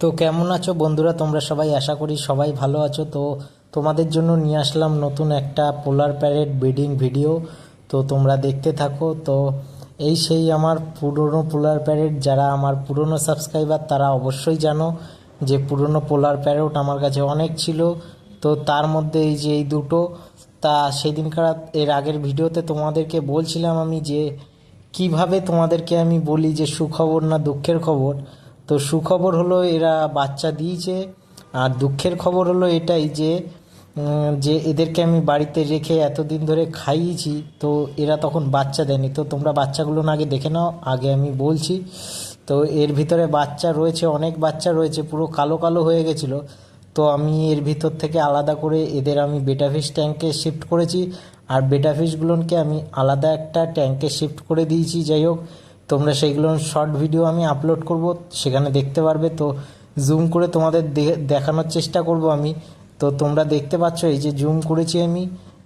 তো কেমন আছো বন্ধুরা? তোমরা সবাই আশা করি সবাই ভালো আছো। তো তোমাদের জন্য নিয়ে আসলাম নতুন একটা পোলার প্যারেড ব্রিডিং ভিডিও তো তোমরা দেখতে থাকো। তো এই সেই আমার পুরনো পোলার প্যারেড যারা আমার পুরনো সাবস্ক্রাইবার তারা অবশ্যই জানো যে পুরনো পোলার প্যারেট আমার কাছে অনেক ছিল। তো তার মধ্যে এই যে এই দুটো, তা সেদিনকার এর আগের ভিডিওতে তোমাদেরকে বলছিলাম আমি যে কীভাবে তোমাদেরকে আমি বলি যে সুখবর না দুঃখের খবর। তো সুখবর হলো এরা বাচ্চা দিয়েছে। আর দুঃখের খবর হলো এটাই যে যে এদেরকে আমি বাড়িতে রেখে এতদিন ধরে খাইয়েছি, তো এরা তখন বাচ্চা দেয়নি। তো তোমরা বাচ্চাগুলো আগে দেখে নাও, আগে আমি বলছি। তো এর ভিতরে বাচ্চা রয়েছে, অনেক বাচ্চা রয়েছে, পুরো কালো কালো হয়ে গেছিল। তো আমি এর ভিতর থেকে আলাদা করে এদের আমি বেটা ফিশ ট্যাঙ্কে শিফট করেছি। আর বেটা ফিশগুলোকে আমি আলাদা একটা ট্যাঙ্কে শিফট করে দিয়েছি, যাই হোক। তোমরা সেইগুলো শর্ট ভিডিও আমি আপলোড করব, সেখানে দেখতে পারবে। তো জুম করে তোমাদের দেখানোর চেষ্টা করব আমি। তো তোমরা দেখতে পাচ্ছ, এই যে জুম করেছি আমি।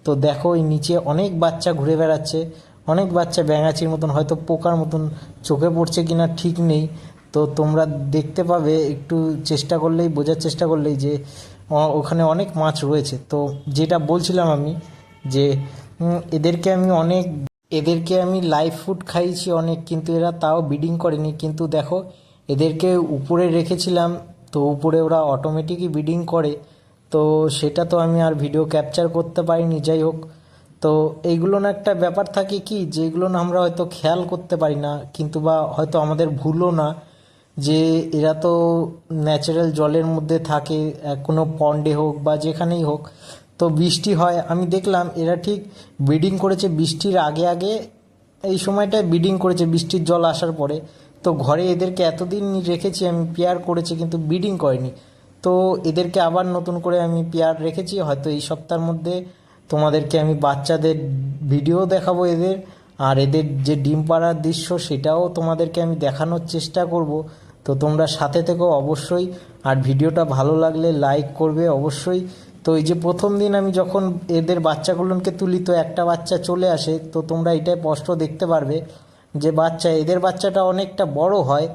তো দেখো, এই নিচে অনেক বাচ্চা ঘুরে বেড়াচ্ছে। অনেক বাচ্চা ব্যাঙাচির মতন, হয়তো পোকার মতন চোখে পড়ছে কিনা ঠিক নেই। তো তোমরা দেখতে পাবে, একটু চেষ্টা করলেই, বোঝার চেষ্টা করলেই যে ওখানে অনেক মাছ রয়েছে। তো যেটা বলছিলাম আমি যে এদেরকে আমি অনেক এদেরকে আমি লাইভ ফুড খাইয়েছি অনেক, কিন্তু এরা তাও ব্রিডিং করেনি। কিন্তু দেখো, এদেরকে উপরে রেখেছিলাম, তো উপরে ওরা অটোমেটিকই ব্রিডিং করে। তো সেটা তো আমি আর ভিডিও ক্যাপচার করতে পারিনি, যাই হোক। তো এইগুলো না একটা ব্যাপার থাকে কি যেগুলো না আমরা হয়তো খেয়াল করতে পারি না, কিন্তু বা হয়তো আমাদের ভুলও না, যে এরা তো ন্যাচারাল জলের মধ্যে থাকে, কোনো পন্ডে হোক বা যেখানেই হোক। তো বৃষ্টি হয়। আমি দেখলাম এরা ঠিক ব্রিডিং করেছে বৃষ্টির আগে আগে। এই সময়টায় ব্রিডিং করেছে, বৃষ্টির জল আসার পরে। তো ঘরে এদেরকে এতদিন রেখেছি আমি পেয়ার করেছি কিন্তু ব্রিডিং করেনি। তো এদেরকে আবার নতুন করে আমি পেয়ার রেখেছি। হয়তো এই সপ্তাহের মধ্যে তোমাদেরকে আমি বাচ্চাদের ভিডিও দেখাবো এদের। আর এদের যে ডিম পাড়ার দৃশ্য, সেটাও তোমাদেরকে আমি দেখানোর চেষ্টা করব। তো তোমরা সাথে থেকো অবশ্যই। আর ভিডিওটা ভালো লাগলে লাইক করবে অবশ্যই। তো এই যে প্রথম দিন আমি যখন এদের বাচ্চাগুলোকে তুলি, তো একটা বাচ্চা চলে আসে, তো তোমরা এটাই স্পষ্ট দেখতে পারবে যে বাচ্চা, এদের বাচ্চাটা অনেকটা বড় হয়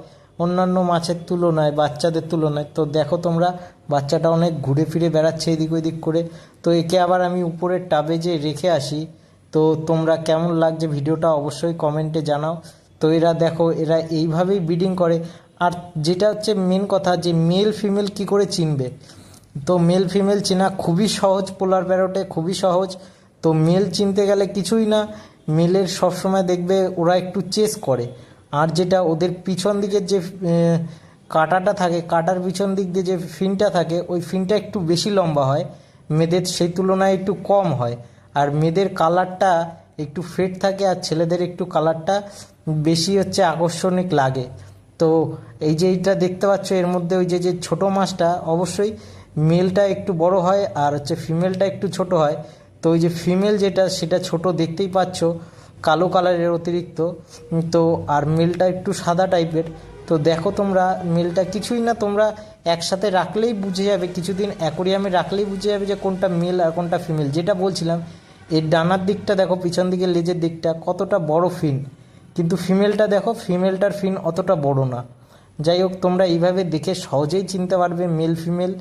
অন্যান্য মাছের তুলনায়, বাচ্চাদের তুলনায়। তো দেখো তোমরা, বাচ্চাটা অনেক ঘুরে ফিরে বেড়াচ্ছে এদিক ওদিক করে। তো একে আবার আমি উপরের টাবে যে রেখে আসি, তো তোমরা কেমন লাগছে ভিডিওটা অবশ্যই কমেন্টে জানাও। তো এরা দেখো, এরা এইভাবেই ব্রিডিং করে। আর যেটা হচ্ছে মেন কথা যে মেল ফিমেল কি করে চিনবে? তো মেল ফিমেল চেনা খুবই সহজ পোলার প্যারোটে খুবই সহজ। তো মেল চিনতে গেলে কিছুই না মেলের সবসময় দেখবে ওরা একটু চেস করে। আর যেটা ওদের পিছন দিকের যে কাটাটা থাকে, কাটার পিছন দিক দিয়ে যে ফিনটা থাকে, ওই ফিনটা একটু বেশি লম্বা হয়। মেয়েদের সেই তুলনায় একটু কম হয়। আর মেয়েদের কালারটা একটু ফেট থাকে আর ছেলেদের একটু কালারটা বেশি হচ্ছে আকর্ষণিক লাগে। তো এই যে এইটা দেখতে পাচ্ছ, এর মধ্যে ওই যে যে ছোটো মাছটা, অবশ্যই মেলটা একটু বড় হয় আর হচ্ছে ফিমেলটা একটু ছোট হয়। তো ওই যে ফিমেল যেটা, সেটা ছোট দেখতেই পাচ্ছ, কালো কালারের অতিরিক্ত। তো আর মেলটা একটু সাদা টাইপের তো দেখো তোমরা মেলটা কিছুই না, তোমরা একসাথে রাখলেই বুঝে যাবে, কিছুদিন অ্যাকোরিয়ামে রাখলেই বুঝে যাবে যে কোনটা মেল আর কোনটা ফিমেল যেটা বলছিলাম এর ডানার দিকটা দেখো, পিছন দিকে লেজের দিকটা কতটা বড় ফিন কিন্তু ফিমেলটা দেখো ফিমেলটার ফিন অতটা বড় না। যাই হোক, তোমরা এইভাবে দেখে সহজেই চিনতে পারবে মেল ফিমেল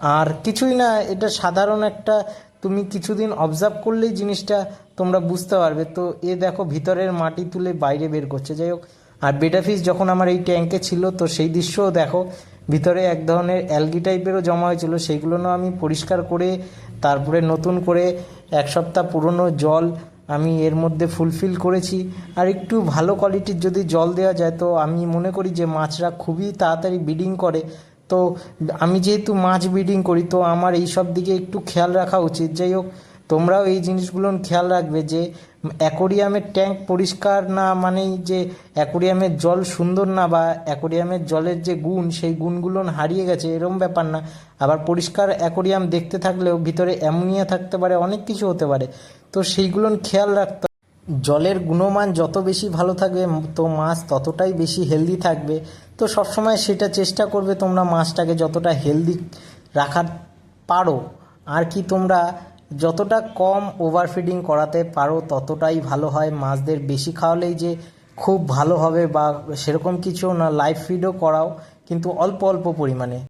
আর কিছুই না, এটা সাধারণ একটা, তুমি কিছুদিন অবজার্ভ করলেই জিনিসটা তোমরা বুঝতে পারবে। তো এ দেখো, ভিতরের মাটি তুলে বাইরে বের করছে। যাই হোক, আর বেটা ফিস যখন আমার এই ট্যাঙ্কে ছিল, তো সেই দৃশ্যও দেখো, ভিতরে এক ধরনের অ্যালগি টাইপেরও জমা হয়েছিল। সেইগুলো আমি পরিষ্কার করে, তারপরে নতুন করে এক সপ্তাহ পুরনো জল আমি এর মধ্যে ফুলফিল করেছি। আর একটু ভালো কোয়ালিটির যদি জল দেওয়া যায়, তো আমি মনে করি যে মাছরা খুবই তাড়াতাড়ি ব্রিডিং করে। তো আমি যেহেতু মাছ ব্রিডিং করি, তো আমার এই সব দিকে একটু খেয়াল রাখা উচিত যাই হোক, তোমরাও এই জিনিসগুলো খেয়াল রাখবে যে, অ্যাকোরিয়ামের ট্যাঙ্ক পরিষ্কার না মানেই যে অ্যাকোরিয়ামের জল সুন্দর না বা অ্যাকোরিয়ামের জলের যে গুণ, সেই গুণগুলো হারিয়ে গেছে এরকম ব্যাপার না আবার পরিষ্কার অ্যাকোরিয়াম দেখতে থাকলেও ভিতরে অ্যামোনিয়া থাকতে পারে, অনেক কিছু হতে পারে তো সেইগুলো খেয়াল রাখতে। জলের গুণমান যত বেশি ভালো থাকবে, তো মাছ ততটাই বেশি হেলদি থাকবে। তো সবসময় সেটা চেষ্টা করবে তোমরা মাছটাকে যতটা হেলদি রাখার পারো। আর কি তোমরা যতটা কম ওভারফিডিং করাতে পারো, ততটাই ভালো হয়। মাছদের বেশি খাওয়ালেই যে খুব ভালো হবে বা সেরকম কিছু না লাইভ ফিডও করাও, কিন্তু অল্প অল্প পরিমাণে।